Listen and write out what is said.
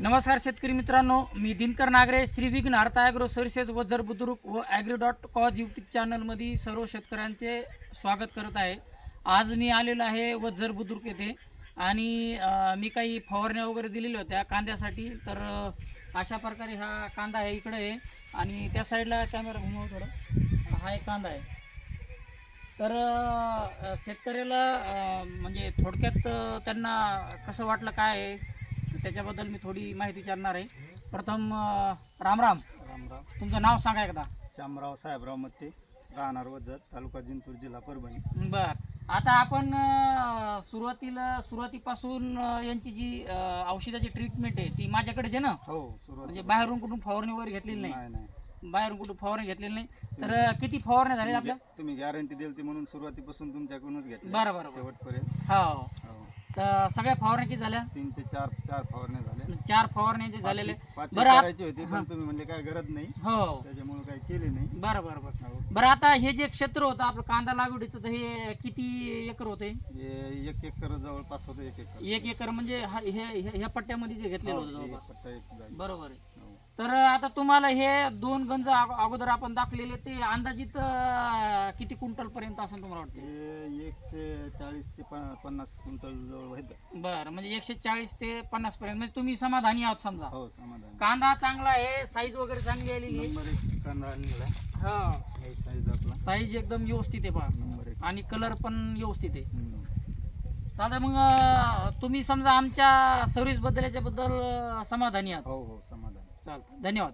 नमस्कार शेतकरी मित्रांनो मी Dinkar Nagare Shri Vighnaharta agro services Vajar Budruk व ॲग्री डॉट कॉज यूट्यूब चॅनलमध्ये सर्व शेतकऱ्यांचे स्वागत करत आहे. आज मी आलेलो आहे वजर बुद्रुक येथे आणि मी काही फवारण्या वगैरे दिलेल्या होत्या कांद्यासाठी तर अशा प्रकारे हा कांदा आहे इकडे आहे आणि त्या साईडला कॅमेरा घुमव थोडं. हा एक कांदा आहे. तर शेतकऱ्याला म्हणजे थोडक्यात त्यांना कसं वाटलं काय आहे? त्याच्याबद्दल मी थोडी माहिती विचारणार आहे. प्रथम अ, राम राम. राम राम. तुमचं नाव सांगा एकदा. श्यामराव साहेबराव मत्ते राहणार वजर तालुका जिंतूर जिल्हा परभणी. बर. आता आपण अ, सुरुवातीला सुरुवातीपासून अ, यांची जी अ, औषधाची ट्रीटमेंट आहे ती माझ्याकडेच आहे ना? हो सुरुवात म्हणजे बाहेरून कुठून फवारणी वगैरे घेतलेली नाही. नाही नाही. बाहेरून कुठून फवारणी घेतलेली नाही. तर अ, किती फवारण्या झाल्या आपल्या? तुम्ही गॅरंटी दिली ती म्हणून सुरुवातीपासून तुमच्याकडूनच घेतली बरं बरं बरं. शेवटपर्यंत. हो. तर सगळ्या फवारण्या किती झाल्या? तीन ते चार चार फवारण्या झाल्या. चार फवारण्या जे झालेले. पाचवी- बरं आप- करायची होती हा. पण तुम्ही म्हणजे काय गरज नाही. हो. त्याच्यामुळे काही केली नाही. बरं बरं बरं. हो. बरं आता हे जे क्षेत्र होतं आपलं कांदा लागवडीचं तर हे किती एकर होते? हे एक एकर जवळपास होतं एक एकर. एक एकर म्हणजे हा- हे हे- ह्या पट्ट्यामध्ये जे घेतलेलं हो, होतं जवळपास. पट्टा एक जागी. बरोबर आहे. हो. तर आता तुम्हाला हे दोन गंज अग- अगोदर आपण दाखलेले ते अंदाजित अं, किती क्विंटल पर्यंत असं तुम्हाला वाटते हे एकशे चाळीस ते प- पन्नास क्विंटल जवळ बरं म्हणजे एकशे चाळीस ते पन्नास पर्यंत. म्हणजे तुम्ही समाधानी आहात समजा. हो समाधान. कांदा चांगला आहे साईज वगैरे चांगली आलेली आहे. नंबर एक कांदा हा. हे साईज आपला. साईज एकदम व्यवस्थित आहे पहा. नंबर एक. आणि कलर पण व्यवस्थित आहे. हम्म. दादा मग अं, तुम्ही समजा आमच्या सर्व्हिसबद्दल याच्याबद्दल अं, समाधानी आहात. हो हो समाधान. चालतं धन्यवाद.